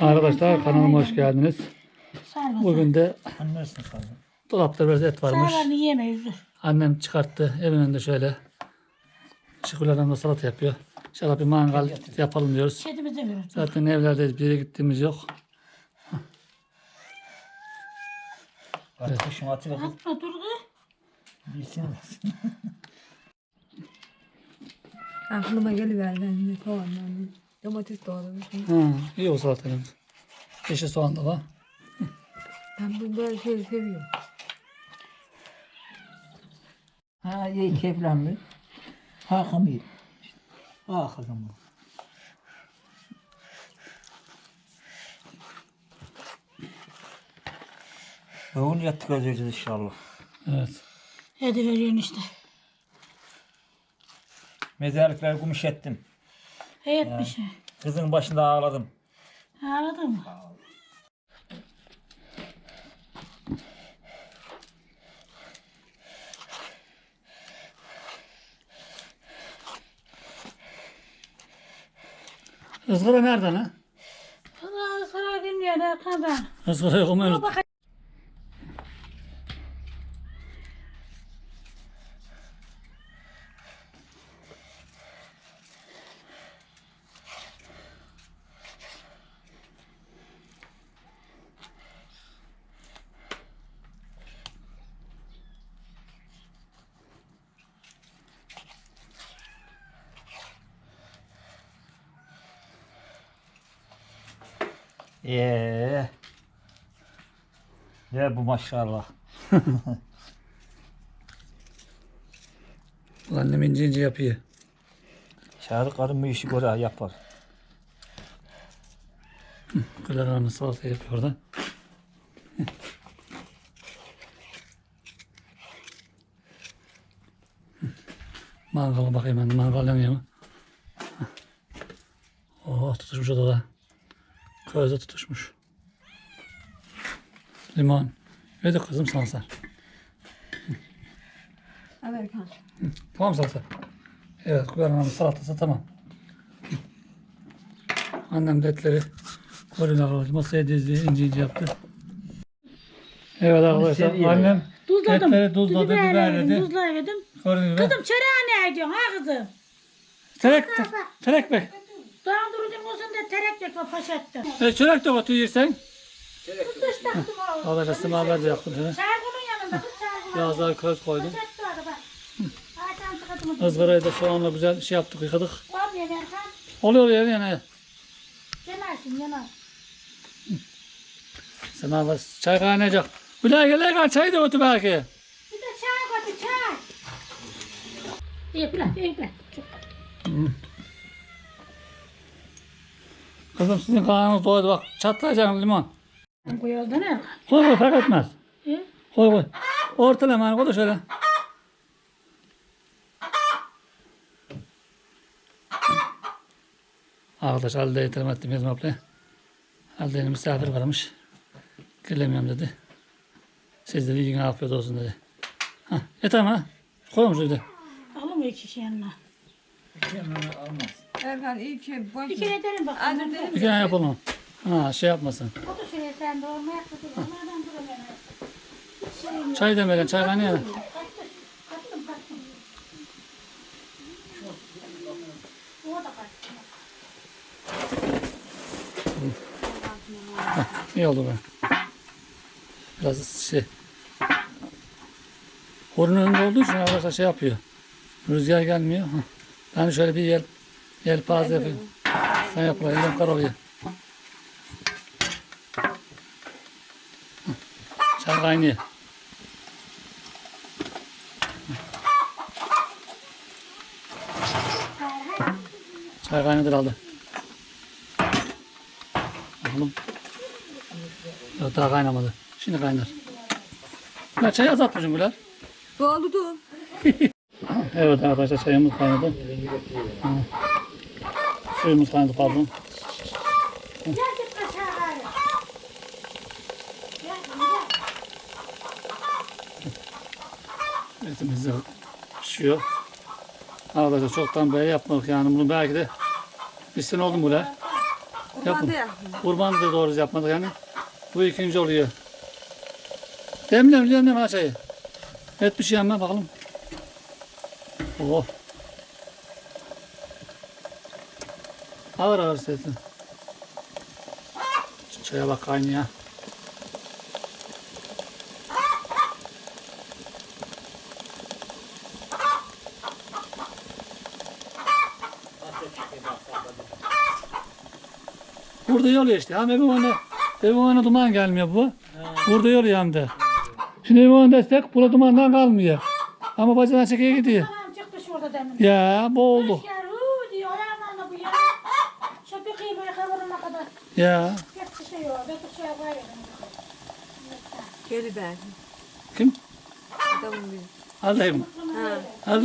Arkadaşlar kanalıma hoş geldiniz. Bugün de dolapta biraz et varmış. Yemeyiz. Annem çıkarttı. Evin önünde şöyle. Şıkırlarımla salata yapıyor. İnşallah bir mangal yapalım diyoruz. Kedimize veriyoruz. Zaten evlerdeyiz. Bir yere gittiğimiz yok. Artık şu atı bakıp Atma dur kız. bilsin. Aklıma geliverdi soğandan. Domates doğramışım. Ha, iyi o salatamız. Yeşil soğan da var. Ben bu böyle şey seviyorum. Ha iyi keyiflenmiş. İyi. Ah kızım bu. Bugün yattık özeceğiz inşallah. Evet. Hadi veriyorsun işte. Mezarlıkları gümüş ettim. Heyet bir şey. Kızın başında ağladım. Ağladın mı? Izgara nereden ha? Allah sana bilmiyor ne kadar. Izgara yok ama unut. Bak Eee. Ne bu maşallah. Annem ince ince yapıyor. Çağrı karın bu işi göre yapar. Kılarını salata yapıyor orada. Mangala bakayım ben mangal yanıyor mu? Oh tutuşmuş o da Közde tutuşmuş. Limon. Ve de kızım sansar. Amerikan. Tamam salata. Evet kuyarın salatası tamam. Annem de etleri koruyorlar. Masaya dizdi, ince ince yaptı. Evet arkadaşlar annem Tuzladım. etleri tuzladı, biberledi. Tuzladım. Koruyor. Kızım çöreğe ne ediyorsun ha kızım? Terek, terek bek. Daha durucum olsun da terek bekle paşattı. E, çörek de otu yersen. Kız taktım oğlum. Arkadaşlar semaver de yaptım. Çargının yanında kız köz koydum. Bak. Izgarayı da soğanla güzel şey yaptık, yıkadık. Erkan. Oluyor yani yani. Yanarsın yanar. Semaver çay kaynayacak. Gülay gel çay da otu belki. Bir de çay koy bir çay. İyi bırak iyi bırak. Kızım sizin karnınız doydu bak çatlayacak limon. Koyuldu ne? Koy koy fark etmez. İyi. Koy koy. Ortalama koy da şöyle. Arkadaş halde yeterim ettim Yazım ablaya. Halde misafir varmış. Gelemiyorum dedi. Siz dedi yine afiyet olsun dedi. Hah, yeter mi ha? Koymuş dedi. Alın iki şişe yanına. almaz. Erkan iyi ki boş. Bir kere ederim bak. Anne dedim Bir kere yapalım. Ha şey yapmasın. Otur şuraya sen de olmaya kızım. Onlardan duramıyorum. Çay demeden çay da kattım. İyi oldu be. Biraz şey. Horun önünde olduğu için arkadaşlar şey yapıyor. Rüzgar gelmiyor. Ben şöyle bir yel, yelpaze yapayım. Sen yap burayı. Elim kar oluyor. Hah. Çay kaynıyor. Çay kaynadı aldı. Bakalım. Yok daha kaynamadı. Şimdi kaynar. Ya çay azaltmışım Güler. Doğrudu. Evet arkadaşlar çayımız kaynadı. Ha. Suyumuz kaynadı pardon. Gel git aşağı gel. Etimiz de pişiyor. Arkadaşlar çoktan beri yapmadık yani bunu belki de bir sene oldu mu Güler? Yapın. da yapın. Kurban da doğru yapmadık yani. Bu ikinci oluyor. Demlem demlem ha çayı. Et bir şey yeme bakalım. Oh. Ağır ağır sesin. Çaya bak kaynıyor. Burada yol işte. Hem evin önüne, evin önüne duman gelmiyor bu. Burada yol hem de. Şimdi evin önünde destek burada dumandan kalmıyor. Ama bacadan çekeye gidiyor. Tamam çıktı şurada demin. Ya boğuldu. Rüzgar huu diyor ayağımdan da bu ya. Şu bir kıymayı kavurana kadar. Ya. Geri ben. Kim? Adamın biri. Aldayım mı? Ha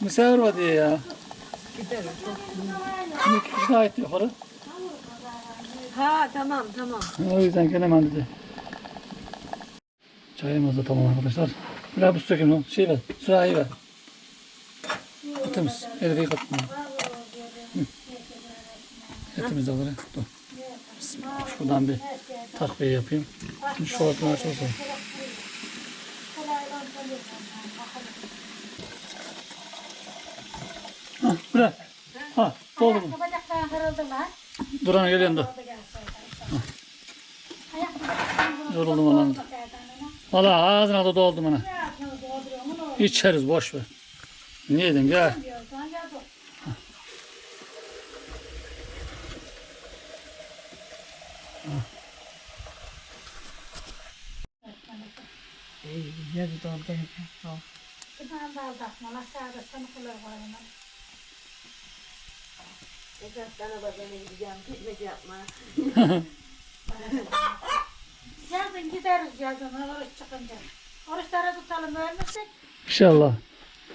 misafir var diye ya. giderim. Şimdi kişi gitti yukarı. Ha tamam tamam. O yüzden gelemem dedi. Çayımız da tamam arkadaşlar. Biraz bu su dökeyim lan. Şey ver. Sırayı ver. Etimiz. Elif'i yıkatma. Etimiz de olur. Dur. Şuradan bir takviye yapayım. Şu altına açalım. Ha, bırak. Ha, doldu mu? Duran geliyorum dur. Yoruldum olan. Valla ağzına da doldum ana. İçeriz boş ver. Ne yedim gel. Güzel bir doldu. Bundan da aldatma. Aşağıda sana kulak var. bunlar. Sana babana gideceğim. Gitmek yapma. Yazın gideriz yazın. Oruç çıkınca. Oruçları tutalım ölmüşsek. İnşallah.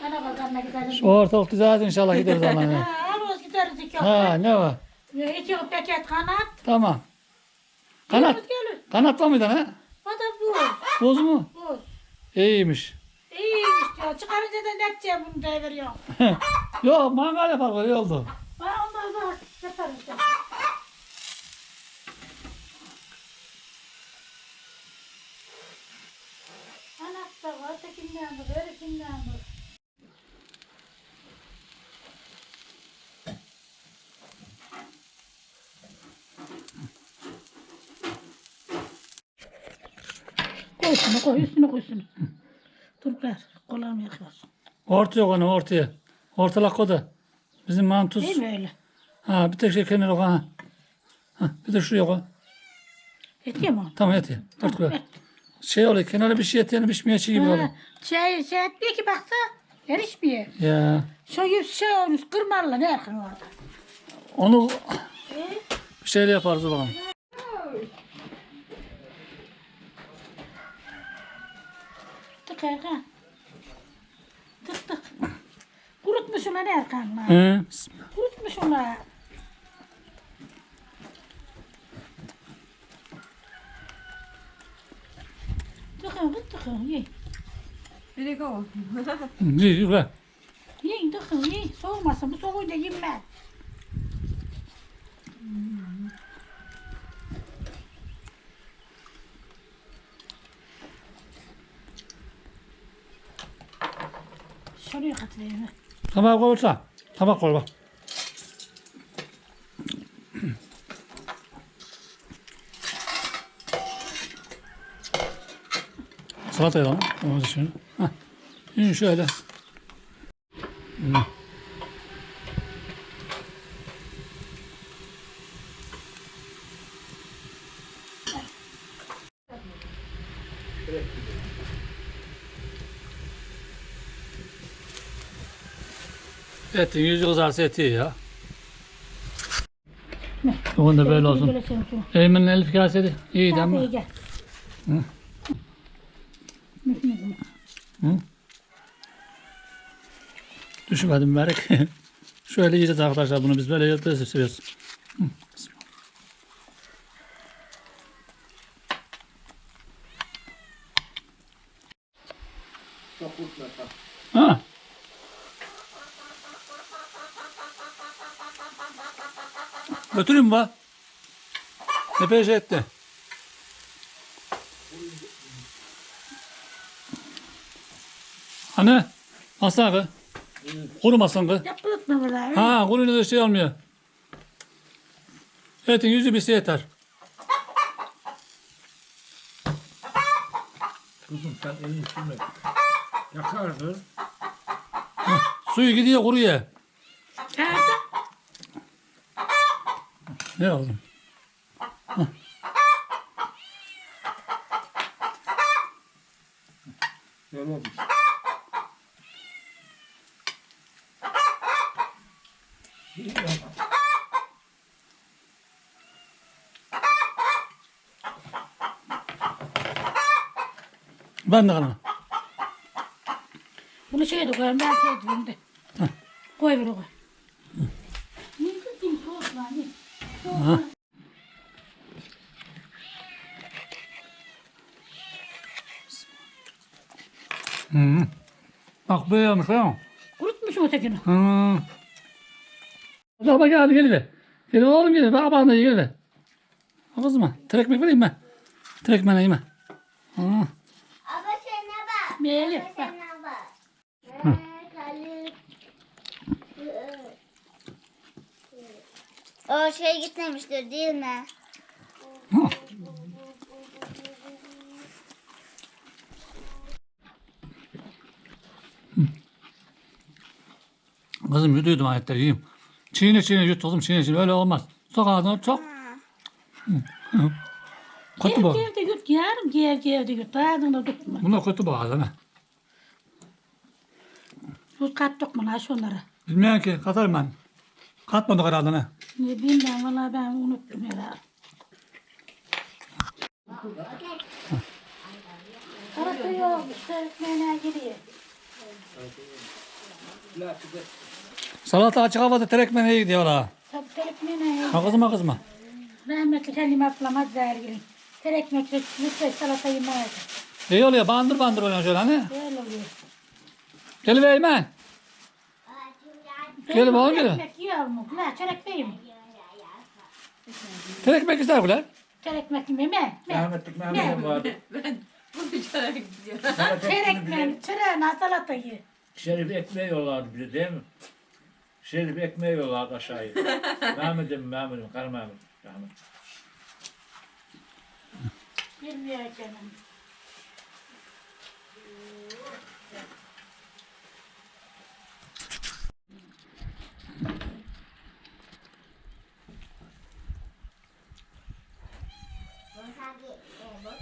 Ana bakanla gidelim. Şu ortalık güzel inşallah gideriz Allah'ına. Ha, alırız gideriz iki Ha ne var? İki paket kanat. Tamam. Kanat. Kanatla mıydın ha? O da buz. Boz mu? Buz. İyiymiş. İyiymiş diyor. Çıkarınca da ne edeceğim bunu deviriyorum. Yok mangal yapar böyle oldu. Ben ondan da yaparım. Anak da var, tekinden de, ötekinden de. Koy şunu, koy üstüne koy şunu. Dur ver, kolam yakıyorsun. Orta yok onu ortaya. Ortalak o da. Bizim mantuz. Değil mi öyle? Ha bir tek şey kenara koy ha. Ha bir de şuraya koy. Yetiyor mu? Tamam yetiyor. Dört koy. Şey oluyor kenara bir şey yetiyor pişmeye çiğ gibi oluyor. Şey, şey etmiyor ki baksa erişmiyor. Ya Şu yüz şey olmuş kırmalı ne yakın orada. onu E? bir şeyle yaparız bakalım. Tık Erkan. Tık tık. Kurutmuşum lan Erkan lan. Hı. Kurutmuşum Tıkın tıkın ye. Bir de o. İyi güzel. Yiyin tıkın ye. Soğumasın bu soğuyunca yenmez. Şuraya katlayayım. Tabak koysa. Tabak koy bak. Salata yapalım. Onu şöyle. Hah. Şimdi şöyle. Hmm. Etin yüzü kızarsa eti ya. Onun da böyle olsun. Eymen'in elif gelseydi iyiydi ama. gel. Hı. Mühim. Düşmedim mübarek. Şöyle yiyeceğiz arkadaşlar bunu biz böyle böyle seviyoruz. Hı. Ha. Götüreyim bu? Epey şey etti. Anne, aslan kız. Kurumasın kız. Yapılıp mı burada? Ha, kuruyla da şey olmuyor. Etin yüzü bir şey yeter. Kızım sen elini sürme. Yakardır. Suyu gidiyor kuruyor. Ne oldu? Böyle olmuş. Ben de kalma. Bunu şeye de koyalım. Ben şey edeyim de. Koy bir koy. Ne kızım soğuk lan. Hı. Bak böyle tamam mı? Kurutmuş mu ötekini? Hı. Baba geldi gel be. Gel oğlum gel. Bak bana gel be. Al kızıma. Trekmek vereyim mi? Trekmen yeme. Hı. Sana bak. Kalip. O şey gitmemiştir değil mi? Kızım yuduydum ayetleri yiyeyim. Çiğne çiğne yut oğlum çiğne çiğne. Öyle olmaz. Sok ağzına çok. Hı. Kötü Gel bu. gel yarım gel gel de yut. Ağzını tutma. Bunlar kötü bu ağzına. Tuz kattık mı lan şunlara? Bilmiyorum ki katarım ben. Katmadık herhalde ne? Ne bileyim ben valla ben unuttum herhalde. Salata yok. Öğretmene giriyor. Salata açık havada terekmene iyi diyorlar. Tabii öğretmene Ha kızma kızma. Rahmetli Halim ablam hadi gelin. Terekmek lütfen salata yemeydi. İyi oluyor bandır bandır oluyor şöyle hani. Böyle oluyor. Gel be Eymen. Gel bakalım gel. Terekmek yiyor mu? Ne çörek değil mi? Terekmek ister bile. Terekmek mi? Me. Me. Rahmetlik Mehmet'im vardı. Terekmek, çöreğine salata yiyor. Şerif ekmeği yollardı bize değil mi? Şerif ekmeği yollardı aşağıya. Mehmet'im Mehmet'im kara Mehmet. Mehmet. Bilmiyor canım.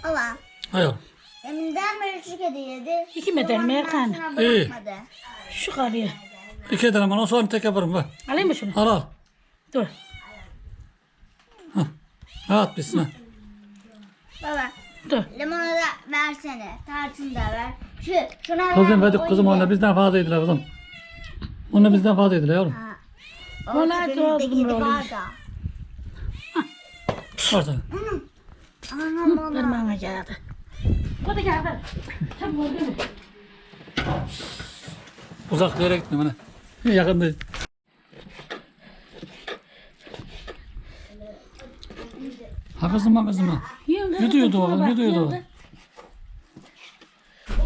Ama Hayır. deminden beri şu kedi yedi. İki beden mi Erkan? İyi. Şu kalıyor. İki tane bana sonra tek yaparım bak. Alayım mı şunu? Al al. Dur. At bitsin ha. Baba Dur. limonu da versene. Tarçını da ver. Şu şuna ver. Kızım verdik o kızım onunla bizden fazla yediler kızım. Onunla bizden fazla yediler yavrum. Ha. O Vallahi tepemizdeki doğru yedi doğru. var da. Ortada. Anam ona. Parmağına geldi. Da geldi. Tam oldu mu? Uzak bir yere gittim hani. Yakın değil. Ha. Yiyin, Yudu yudu dur, oğlum, yudu yudu. yiyin.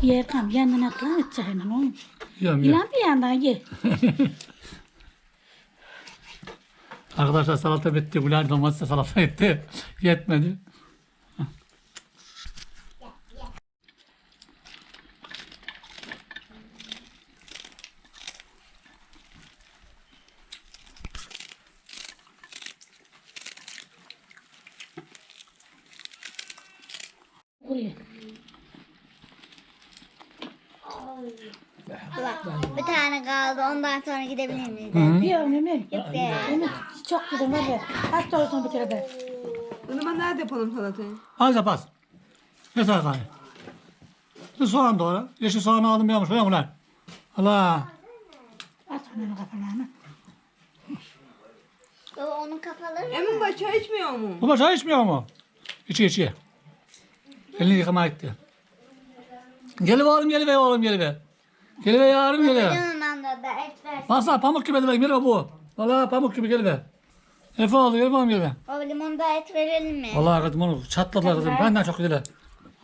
Ye bir yandan atla içeceğine oğlum. Yiyorum yiyorum. İlan bir yandan ye. Arkadaşlar salata bitti. Güler domatesle salata etti. Yetmedi. Buraya. Baba, bir tane kaldı. Ondan sonra gidebilir miyiz? Bir yavrum Emir. Gitti. Emir çok ya. Hasta olsun bir kere de. O zaman nerede yapalım salatayı? Az yap az. Yeter. Bir soğan doğra. Yeşil soğanı aldım yapmış. Koyalım ulan. Allah. At onun kafalarını. Baba onun kafaları Emin bak çay içmiyor mu? Baba çay içmiyor mu? İçi içi. Elini yıkamaya gitti. Gel be oğlum gel be oğlum gel be. Gel be yavrum gel be. Yanından da et ver. Masa pamuk gibi de gel be bu. Valla pamuk gibi gel be. Efe aldı gel bakalım gel. Baba limonda et verelim mi? Vallahi kızım onu çatladılar kızım. Benden çok güzel.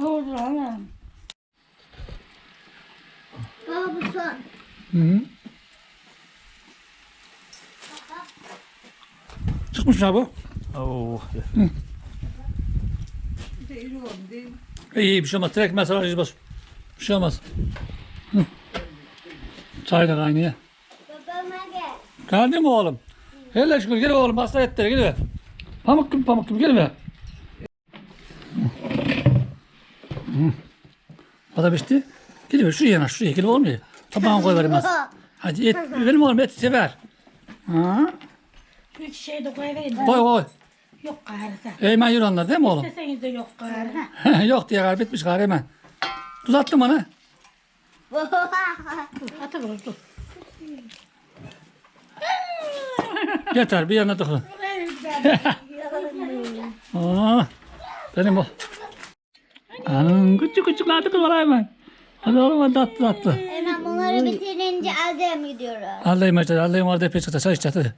Oldu ana. Baba bu son. Hı hı. Çıkmış mı bu? Oo. Mi? İyi bir şey olmaz. Direkt mesela arayacağız bas. Bir şey olmaz. Hı. Çay da kaynıyor. Babama gel. Geldi mi oğlum? Hele şükür gel oğlum hasta ettir gel be. Pamuk gibi pamuk gibi gel be. Hı. O da pişti. Gel be şuraya yanaş şuraya gel oğlum ya. Tabağına koy vereyim az. Hadi et, benim oğlum et sever. Ha? İki şeyi de koyayım. Koy koy. Yok gayrı. Eymen yürü onlar değil mi oğlum? Deseniz de yok gayrı. Yok diye galiba bitmiş galiba hemen. Tuz bana. Atı vur dur. Yeter bir yerine dokun. Aa, benim o. Anam küçük küçük artık var hemen. Hadi oğlum hadi tatlı tatlı. Hemen bunları bitirince Adem gidiyoruz. Allah'ım işte Allah'ım orada epey çıktı çay içeceğiz hadi.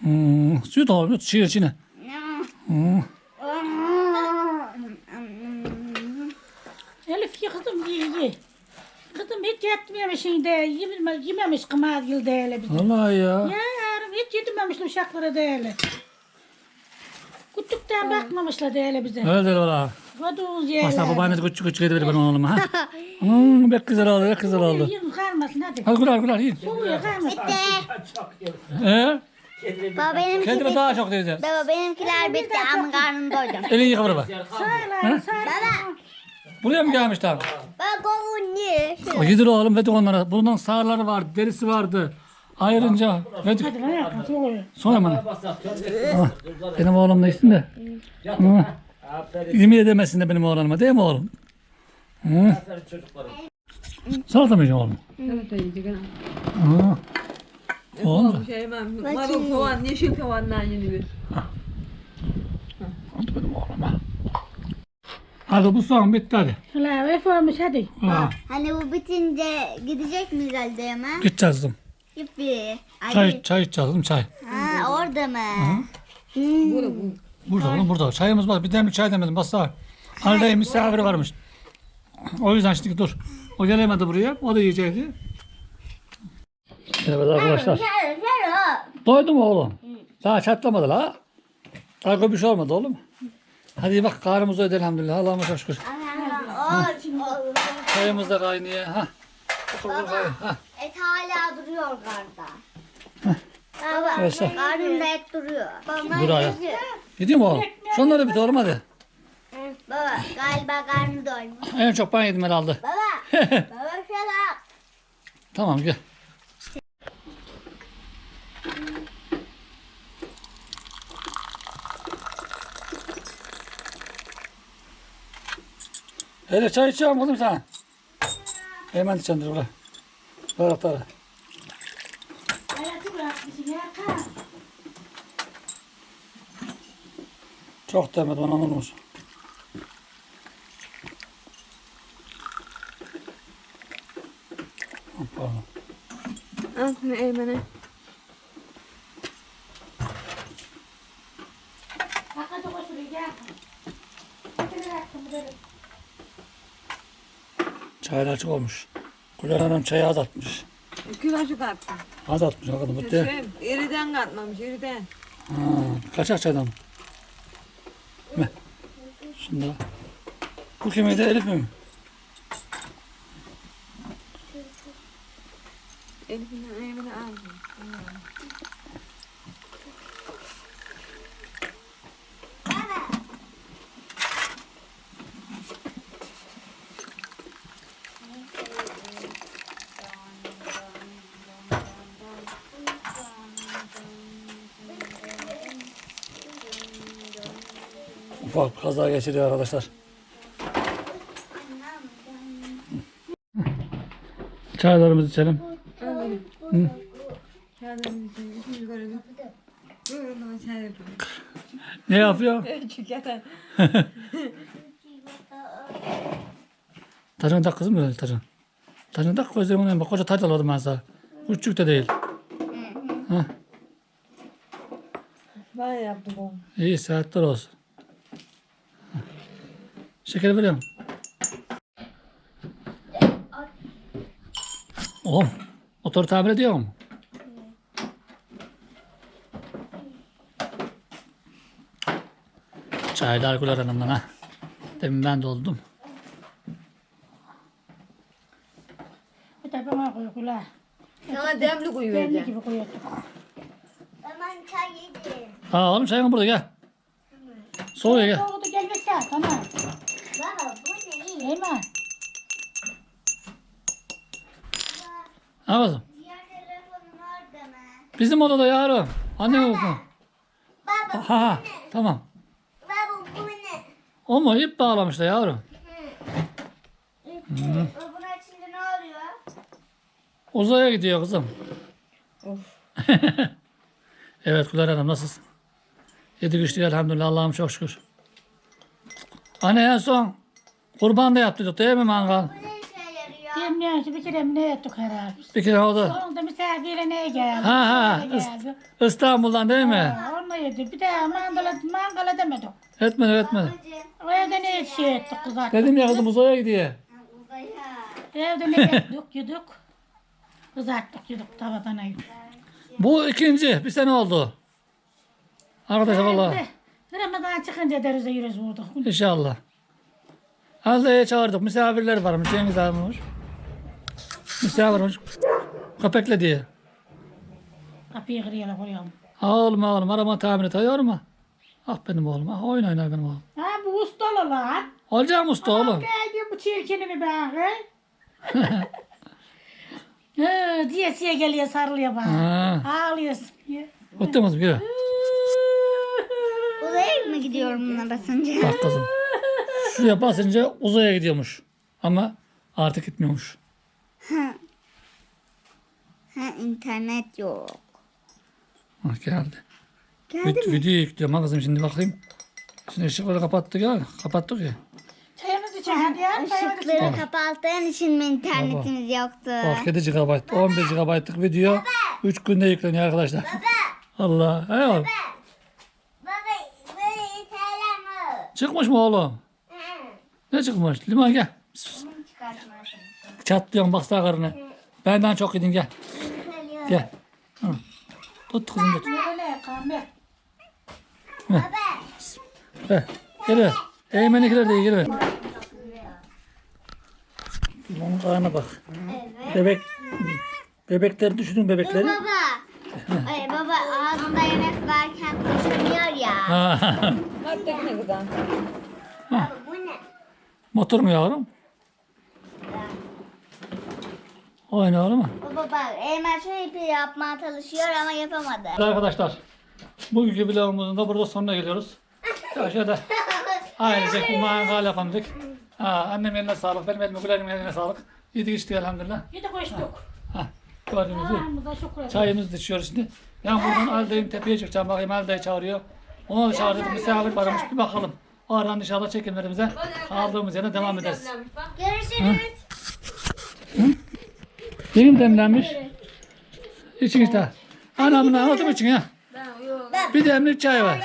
Hmm, suyu da oğlum çiğ içine. Hmm. Elif ye kızım ye ye. Kızım hiç de yememe, yememiş kımar yıl değerli bize. Vallahi ya. Ya yarım hiç yedirmemiş uşaklara değerli. Küçükten bakmamışlar değerli bize. Öyle değil valla. Kodumuz Bak yerler. sen babaannesi küçük küçük yedi bana oğluma ha. Hmm, pek güzel oldu pek güzel oldu. Yiyin karmasın hadi. Hadi kurar kurar yiyin. Soğuyor karmasın. Ee, Baba benimki kendime bitti. daha çok diyeceğiz. Baba benimkiler bitti ama karnım doydum. Elini yıka baba. Sağlar sağlar. Buraya mı gelmişler? Baba kovun ye. O yedir oğlum verdik onlara. Bundan sağırları vardı, derisi vardı. Ayrınca verdik. Sonra bana. Ah, benim oğlum da içsin de. Hı. Yemin edemesin de benim oğlanıma değil mi oğlum? Hı. Salata mı yiyeceksin oğlum? Evet yiyecek ha. Hı. Oğlum da. Şey hemen marul soğan, yeşil soğandan yeni bir. Hadi benim oğluma. Hadi bu soğan bitti hadi. Ula vefamış hadi. Ha, Hani bu bitince gidecek miyiz Adem'e? gideceğiz kızım. Yuppi. Çay, Hadi. çay içeceğiz kızım çay. Ha orada mı? Hmm. Bu da bu. Burada oğlum burada. Çayımız var. Bir demlik çay demedim. Basta. Halde misafiri varmış. O yüzden şimdi dur. O gelemedi buraya. O da yiyecekti. Evet arkadaşlar. Gel gel o. Doydu mu oğlum? Daha çatlamadı la. Daha bir şey olmadı oğlum. Hadi bak karnımız ödedi elhamdülillah. Allah'ıma çok şükür. Çayımız da kaynıyor. Ha. Ha. Et hala duruyor garda. Baba, Evet, sen- karnımda et duruyor. Baba, Dur ayağa. Gidiyor mu oğlum? Şunları bit oğlum hadi. Baba, galiba karnı doymuş. En çok ben yedim herhalde. Baba, baba şuna. Tamam gel. Hele çay içiyor musun sen? Hemen içen dur ulan. Tara tara. Hayatı bırakmışsın ya kal. Çok demedim anam olmuş. Pardon. Al Eymen'e. Hakikaten o sürüyor ya. Hadi bıraktım böyle. Çaylar çok olmuş. Güler Hanım çayı az atmış. Kilosu kattı. Az atmış bakalım bu de. Şey, eriden katmamış, eriden. Ha, kaçak çaydan mı? Ne? Şunda. Bu kimiydi Elif mi? Elif'in Eymen'e aldı. Ufak bir kaza geçiriyor arkadaşlar. Çaylarımızı içelim. Ne yapıyor? Tacını tak kızım böyle tacını. Tacını tak gözlerimin önüne bak. Koca tac almadım ben sana. Küçük de değil. Ha. Ben yaptım onu. İyi saatler olsun. Şeker veriyorum. Oğlum motor tamir ediyor mu? Çaylar kular hanımdan ha. Demin ben doldum. Bir de bana koy kula. Sana demli koyu Kendi vereceğim. gibi koyuyorduk. Hemen çay yedim. Aa oğlum çayın burada gel. Soğuya gel. Soğudu gel tamam. Baba? Hemen. Ha kızım. Diğer telefonun orada mı? Bizim odada yavrum. Anne olsun. Baba, Ha ha tamam. baba bu ne? O mu ip bağlamışlar yavrum. Bunu açınca ne oluyor? Uzaya gidiyor kızım. Of. evet Güler Hanım nasılsın? Yedi güçlü elhamdülillah Allah'ım çok şükür. Anne en son kurban da yaptık değil mi mangal? Bilmiyorum bir kere mi ne ettik herhalde. Bir kere oldu. Sonunda misafirle ne geldi? Ha ha Ne geldi? İstanbul'dan değil mi? Ha, Onu yedi. Bir de mangala, mangala demedik. Etmedi etmedi. O evde ne şey ettik kızarttık. Dedim ya kızım uzaya gidiyor. Evde ne ettik yedik. Kızarttık yedik tavadan ayıp. Bu ikinci bir sene oldu. Arkadaşlar valla Ramazan çıkınca derize yürüz vurduk. inşallah. Alda'ya çağırdık. Misafirler varmış. Cengiz abi var. Misafir varmış. Köpekle diye. Kapıyı kırıyorlar koyalım. Oğlum oğlum arama tamir et. Yorma. Ah benim oğlum. Ah oyun oynar benim oğlum. Ha bu ustalı lan. Olacağım usta oğlum. Geldi bu çirkinimi he? Ha, diyesiye geliyor sarılıyor bana. Ağlıyorsun. Ottumuz bir kere. Uzaya mı gidiyorum buna basınca? Bak kızım. Şuraya basınca uzaya gidiyormuş. Ama artık gitmiyormuş. Ha internet yok. Ah geldi. Geldi Vid- video yüklüyorum ha kızım şimdi bakayım. Şimdi ışıkları kapattık ya. Kapattık ya. Çayımız için hadi ya. Çayımız için. Işıkları kapattığın için mi internetimiz yoktu? Bak 7 GB, 11 GB'lık video 3 günde yükleniyor arkadaşlar. Allah. He oğlum. Baba böyle internet mi? Çıkmış mı oğlum? Ne çıkmış? Liman gel. Çatlıyorsun bak sağ karnına. Benden çok gidin gel. Gel. Hı. Tut kızım tut. Kahve. He. Gel. Eğmenlikler de gel. Onun karnına bak. Bebek. Bebekleri düşünün bebekleri. Baba. Ay baba ağzında yemek varken düşünüyor ya. Ha. Hatta ne kadar. Motor mu yavrum? Oyna oğlum. Baba bak Eymen şu ipi yapmaya çalışıyor ama yapamadı. Evet arkadaşlar. Bugünkü vlogumuzun da burada sonuna geliyoruz. Şöyle ailecek bir mangal yapamadık. Ha, annem eline sağlık, benim elime gülerim eline sağlık. Yedik içtik elhamdülillah. De koştuk. Ha, gördüğünüz gibi. Çayımızı içiyoruz şimdi. Yani buradan Aldayım tepeye çıkacağım. Bakayım Aldayı çağırıyor. Onu da çağırdık. Misafir varmış. Bir bakalım. O aradan inşallah çekimlerimize kaldığımız yerine devam ederiz. Görüşürüz. Benim demlenmiş. İçin işte. Anamın otur için ya. Bir demlik çay var.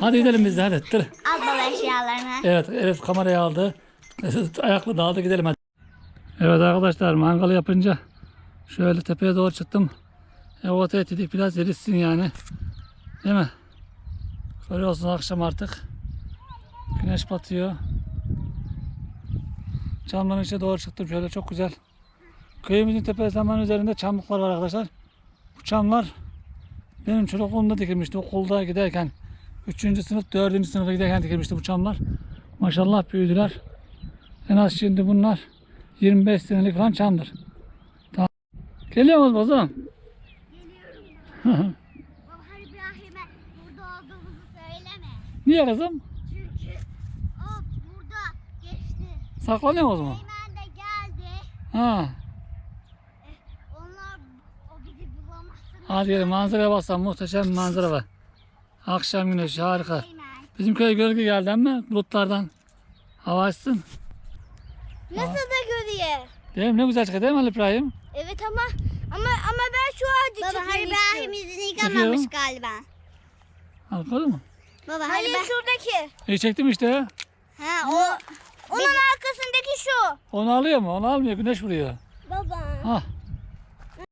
Hadi gidelim biz de hadi. Tır. Al baba eşyalarını. Evet Elif kamerayı aldı. Ayaklı dağıldı gidelim hadi. Evet arkadaşlar mangal yapınca şöyle tepeye doğru çıktım. E, o tehdit biraz eritsin yani. Değil mi? Görüyorsun akşam artık. Güneş batıyor. Çamların içine doğru çıktım şöyle çok güzel. Köyümüzün tepesi hemen üzerinde çamlıklar var arkadaşlar. Bu çamlar benim çocukluğumda dikilmişti. Okulda giderken 3. sınıf, 4. sınıfa giderken dikilmişti bu çamlar. Maşallah büyüdüler. En az şimdi bunlar 25 senelik falan çamdır. Tamam. Geliyor musunuz bozum? Baba hadi İbrahim'e burada olduğumuzu söyleme. Niye kızım? Çünkü o burada geçti. Saklanıyor musunuz mu? Eymen de geldi. Ha. Onlar o bizi bulamazsın. Hadi gelin manzaraya baksan muhteşem bir manzara var. Akşam güneşi harika. Eymen. Bizim köye gölge geldi ama bulutlardan hava açsın. Nasıl da görüyor? Değil mi? Ne güzel çıkıyor değil mi Ali İbrahim? Evet ama ama ama ben şu ağacı Baba hani İbrahim yüzünü yıkamamış galiba. Al gördün mü? Baba Hayır şuradaki. İyi çektim işte. Ha o. Onun arkasındaki şu. Onu alıyor mu? Onu almıyor. Güneş vuruyor. Baba. Ah